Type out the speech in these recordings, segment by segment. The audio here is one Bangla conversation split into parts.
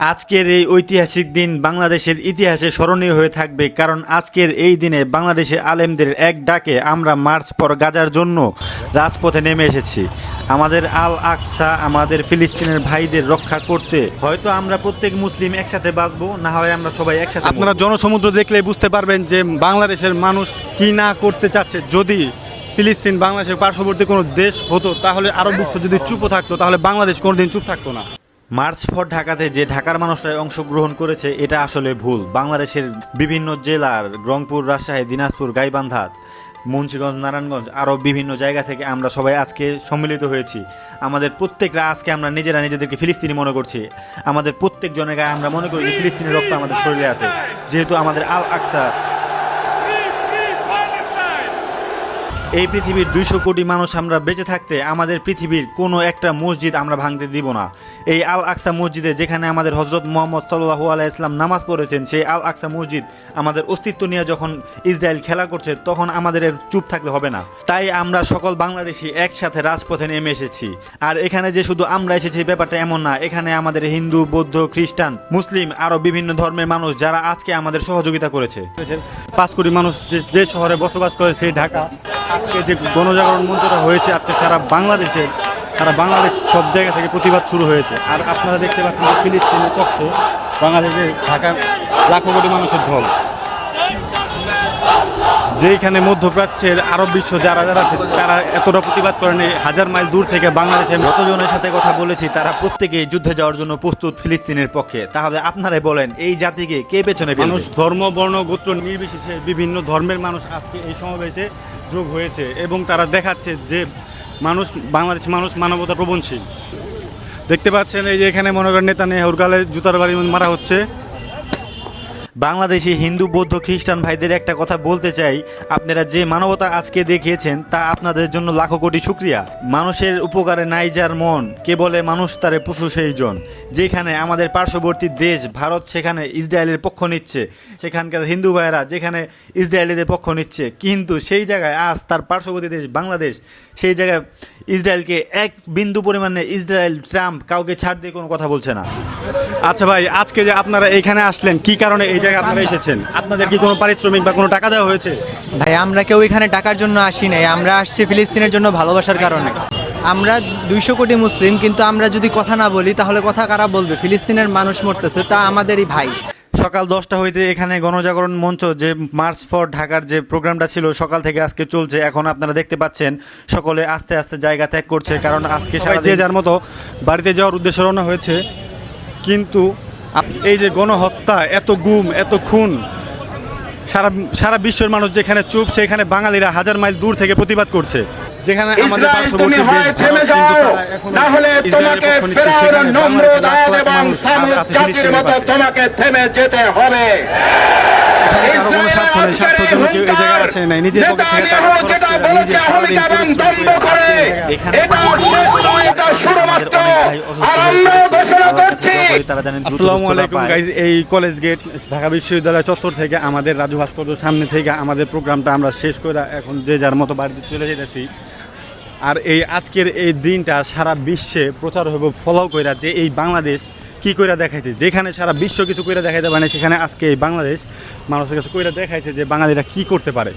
আজকের এই ঐতিহাসিক দিন বাংলাদেশের ইতিহাসে স্মরণীয় হয়ে থাকবে, কারণ আজকের এই দিনে বাংলাদেশের আলেমদের এক ডাকে আমরা মার্চ পর গাজার জন্য রাজপথে নেমে এসেছি। আমাদের আল আকসা আমাদের ফিলিস্তিনের ভাইদের রক্ষা করতে। হয়তো আমরা প্রত্যেক মুসলিম একসাথে বাঁচবো, না হয় আমরা সবাই একসাথে আপনারা জনসমুদ্র দেখলে বুঝতে পারবেন যে বাংলাদেশের মানুষ কি না করতে চাচ্ছে। যদি ফিলিস্তিন বাংলাদেশের পার্শ্ববর্তী কোনো দেশ হতো, তাহলে আরব বিশ্ব যদি চুপ থাকতো, তাহলে বাংলাদেশ কোনোদিন চুপ থাকতো না। মার্চ ফর ঢাকাতে যে ঢাকার মানুষরা অংশগ্রহণ করেছে, এটা আসলে ভুল। বাংলাদেশের বিভিন্ন জেলার, রংপুর, রাজশাহী, দিনাজপুর গাইবান্ধা মুন্সিগঞ্জ, নারায়ণগঞ্জ, আরও বিভিন্ন জায়গা থেকে আমরা সবাই আজকে সম্মিলিত হয়েছি। আমাদের প্রত্যেকরা আজকে আমরা নিজেরা নিজেদেরকে ফিলিস্তিনি মনে করছি। আমাদের প্রত্যেক জনের গায়ে আমরা মনে করি যে ফিলিস্তিনি রক্ত আমাদের শরীরে আছে। যেহেতু আমাদের আল আকসা এই পৃথিবীর দুইশো কোটি মানুষ আমরা বেঁচে থাকতে আমাদের পৃথিবীর কোনো একটা মসজিদ আমরা ভাঙতে দিব না। এই আল আকসা মসজিদে যেখানে আমাদের হজরত মোহাম্মদ সাল্লাহু আলাইহি ইসলাম নামাজ পড়েছেন, সেই আল আকসা মসজিদ আমাদের অস্তিত্ব নিয়ে যখন ইসরায়েল খেলা করছে, তখন আমাদের চুপ থাকলে হবে না। তাই আমরা সকল বাংলাদেশি একসাথে রাজপথে নেমে এসেছি। আর এখানে যে শুধু আমরা এসেছি ব্যাপারটা এমন না। এখানে আমাদের হিন্দু, বৌদ্ধ, খ্রিস্টান, মুসলিম আরও বিভিন্ন ধর্মের মানুষ যারা আজকে আমাদের সহযোগিতা করেছে। পাঁচ কোটি মানুষ যে যে শহরে বসবাস করে, সেই ঢাকা। আজকে যে গণজাগরণ মঞ্চটা হয়েছে, আজকে সারা বাংলাদেশে, সারা বাংলাদেশ সব জায়গা থেকে প্রতিবাদ শুরু হয়েছে। আর আপনারা দেখতে পাচ্ছেন ফিলিস্তিনের পক্ষে বাংলাদেশের ঢাকা লাখো কোটি মানুষের ঢল। যেইখানে মধ্যপ্রাচ্যের আরব বিশ্ব যারা যারা আছে, তারা এতটা প্রতিবাদ করেন। হাজার মাইল দূর থেকে বাংলাদেশের যতজনের সাথে কথা বলেছি, তারা প্রত্যেকেই যুদ্ধে যাওয়ার জন্য প্রস্তুত ফিলিস্তিনের পক্ষে। তাহলে আপনারাই বলেন, এই জাতিকে কে পেছনে মানুষ ধর্ম, বর্ণ, গোত্র নির্বিশেষে বিভিন্ন ধর্মের মানুষ আজকে এই সমাবেশে যোগ হয়েছে এবং তারা দেখাচ্ছে যে মানুষ, বাংলাদেশ মানুষ মানবতা প্রবণশীল। দেখতে পাচ্ছেন এই যে এখানে মনে করেন নেতা নেহর গালে জুতার বাড়ি মারা হচ্ছে। বাংলাদেশি হিন্দু, বৌদ্ধ, খ্রিস্টান ভাইদের একটা কথা বলতে চাই। আপনারা যে মানবতা আজকে দেখিয়েছেন, তা আপনাদের জন্য লাখো কোটি শুক্রিয়া। মানুষের উপকারে নাই যার মন কে বলে মানুষ তারে পশু সেই জন যেখানে আমাদের পার্শ্ববর্তী দেশ, ভারত সেখানে ইসরায়েলের পক্ষ নিচ্ছে। সেখানকার হিন্দু ভাইয়েরা যেখানে ইসরায়েলিদের পক্ষ নিচ্ছে। কিন্তু সেই জায়গায় আজ তার পার্শ্ববর্তী দেশ, বাংলাদেশ, সেই জায়গায় ইসরায়েলকে এক বিন্দু পরিমাণে ইসরায়েল, ট্রাম্প কাউকে ছাড় দিয়ে কোনো কথা বলছে না। আচ্ছা ভাই, আজকে যে আপনারা এখানে আসলেন, কি কারণে এই জায়গায় আপনারা এসেছেন। আপনাদের কি কোনো পারিশ্রমিক বা কোনো টাকা দেওয়া হয়েছে? ভাই আমরা কেউ এখানে টাকার জন্য আসি নাই। আমরা আসছি ফিলিস্তিনের জন্য ভালোবাসার কারণে। আমরা দুইশো কোটি মুসলিম কিন্তু আমরা যদি কথা না বলি তাহলে কথা কারা বলবে? ফিলিস্তিনের মানুষ মরতেছে তা আমাদেরই ভাই। সকাল দশটা হইতে এখানে গণজাগরণ মঞ্চ যে মার্চ ফর ঢাকার যে প্রোগ্রামটা ছিল সকাল থেকে আজকে চলছে। এখন আপনারা দেখতে পাচ্ছেন সকলে আস্তে আস্তে জায়গা ত্যাগ করছে কারণ আজকে যে যার মতো বাড়িতে যাওয়ার উদ্দেশ্যে রওনা হয়েছে কিন্তু এই যে গণহত্যা, এত গুম, এত খুন, সারা সারা বিশ্বের মানুষ যেখানে চুপ, সেখানে বাঙালিরা হাজার মাইল দূর থেকে প্রতিবাদ করছে। যেখানে আমাদের পার্শ্ববর্তী দেশ ভারত কিন্তু না হলে তোমাকে পক্ষ নিচ্ছে ফেরাউন সেখানে বাংলাদেশের লাখ লাখ এবং সামুদ জাতির ফিলিস্তিনের মতো পাশে। তোমাকে থেমে যেতে হবে। এখানে কারও কোনো স্বার্থ নেই স্বার্থের জন্য কেউ এই জায়গায় আসে নাই নিজের পকেট থেকে টাকা খরচ করে সারাদিন পরিশ্রম করে এখানে আসসালামু আলাইকুম গাইজ এই কলেজ গেট ঢাকা বিশ্ববিদ্যালয় চত্বর থেকে আমাদের রাজু ভাস্কর্য সামনে থেকে আমাদের প্রোগ্রামটা আমরা শেষ করে এখন যে যার মতো বাড়িতে চলে যেতেছি আর এই আজকের এই দিনটা সারা বিশ্বে প্রচার হবে ফলো কইরা যে এই বাংলাদেশ কি কইরা দেখাইছে? যেখানে সারা বিশ্ব কিছু কইরা দেখাইতে পারে সেখানে আজকে এই বাংলাদেশ মানুষের কাছে কইরা দেখাইছে যে বাঙালিরা কি করতে পারে।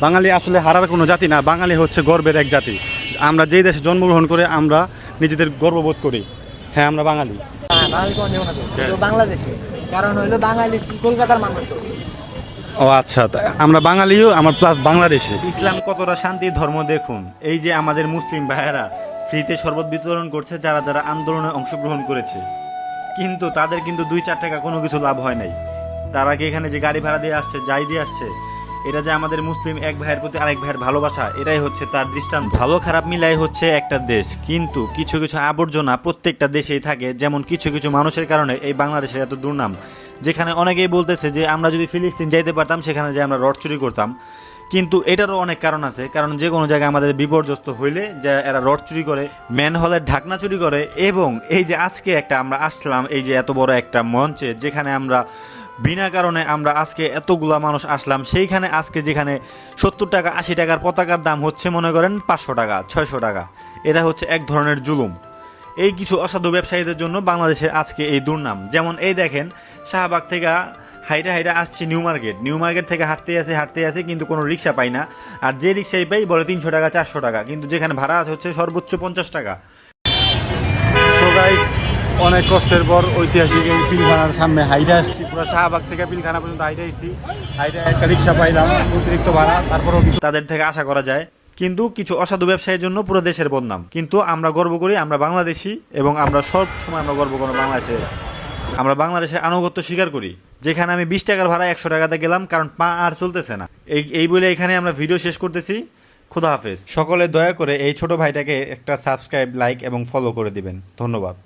বাঙালি আসলে হারার কোনো জাতি না, বাঙালি হচ্ছে গর্বের এক জাতি। আমরা যেই দেশে জন্মগ্রহণ করে আমরা নিজেদের গর্ববোধ করি। হ্যাঁ আমরা বাঙালি। বাংলাদেশে। কারণ হইল বাঙালি কলকাতার মানুষ। ও আচ্ছা আমরা বাঙালিও, আমার প্লাস বাংলাদেশে। ইসলাম কতটা শান্তির ধর্ম দেখুন। এই যে আমাদের মুসলিম ভাইয়েরা ফ্রিতে শরবত বিতরণ করছে, যারা যারা আন্দোলনে অংশগ্রহণ করেছে। কিন্তু তাদের কিন্তু দুই চার টাকা কোনো কিছু লাভ হয় নাই। তারা কি এখানে যে গাড়ি ভাড়া দিয়ে আসছে, যাই দিয়ে আসছে, এটা যে আমাদের মুসলিম এক ভাইয়ের প্রতি আরেক ভাইয়ের ভালোবাসা, এটাই হচ্ছে তার দৃষ্টান্ত। ভালো খারাপ মিলাই হচ্ছে একটা দেশ, কিন্তু কিছু কিছু আবর্জনা প্রত্যেকটা দেশেই থাকে। যেমন কিছু কিছু মানুষের কারণে এই বাংলাদেশের এত দুর্নাম। যেখানে অনেকেই বলতেছে যে আমরা যদি ফিলিস্তিন যাইতে পারতাম, সেখানে যে আমরা রড চুরি করতাম। কিন্তু এটারও অনেক কারণ আছে। কারণ যে কোনো জায়গায় আমাদের বিপর্যস্ত হইলে যে এরা রড চুরি করে ম্যান হলের ঢাকনা চুরি করে, এবং এই যে আজকে একটা আমরা আসলাম, এই যে এত বড় একটা মঞ্চে, যেখানে আমরা বিনা কারণে আমরা আজকে এতগুলা মানুষ আসলাম, সেইখানে আজকে যেখানে সত্তর টাকা, আশি টাকার পতাকার দাম হচ্ছে, মনে করেন পাঁচশো টাকা, ছয়শো টাকা। এটা হচ্ছে এক ধরনের জুলুম। এই কিছু অসাধু ব্যবসায়ীদের জন্য বাংলাদেশের আজকে এই দুর্নাম। যেমন এই দেখেন শাহবাগ থেকে হাইটা হাইটা আসছে নিউ মার্কেট। নিউ মার্কেট থেকে হাঁটতে আসে হাঁটতে আসে কিন্তু কোনো রিক্সা পাই না। আর যে রিক্সাই পাই বলে তিনশো টাকা চারশো টাকা। কিন্তু যেখানে ভাড়া আছে হচ্ছে সর্বোচ্চ পঞ্চাশ টাকা। অনেক কষ্টের পর ঐতিহাসিক এই পিলখানার সামনে হাইটে আসছি। পুরো শাহবাগ থেকে পিলখানা পর্যন্ত হাইটে আসছি হাইটে একটা রিক্সা পাইলাম অতিরিক্ত ভাড়া তারপরেও কিছু তাদের থেকে আশা করা যায় কিন্তু কিছু অসাধু ব্যবসায়ীর জন্য পুরো দেশের বদনাম। কিন্তু আমরা গর্ব করি, আমরা বাংলাদেশি এবং আমরা সব সময় আমরা গর্ব করি বাংলাদেশে। আমরা বাংলাদেশের আনুগত্য স্বীকার করি। যেখানে আমি বিশ টাকার ভাড়া একশো টাকাতে গেলাম, কারণ পা আর চলতেছে না। এই এই বলে এখানে আমরা ভিডিও শেষ করতেছি। খুদা হাফেজ। সকলে দয়া করে এই ছোট ভাইটাকে একটা সাবস্ক্রাইব লাইক এবং ফলো করে দিবেন। ধন্যবাদ।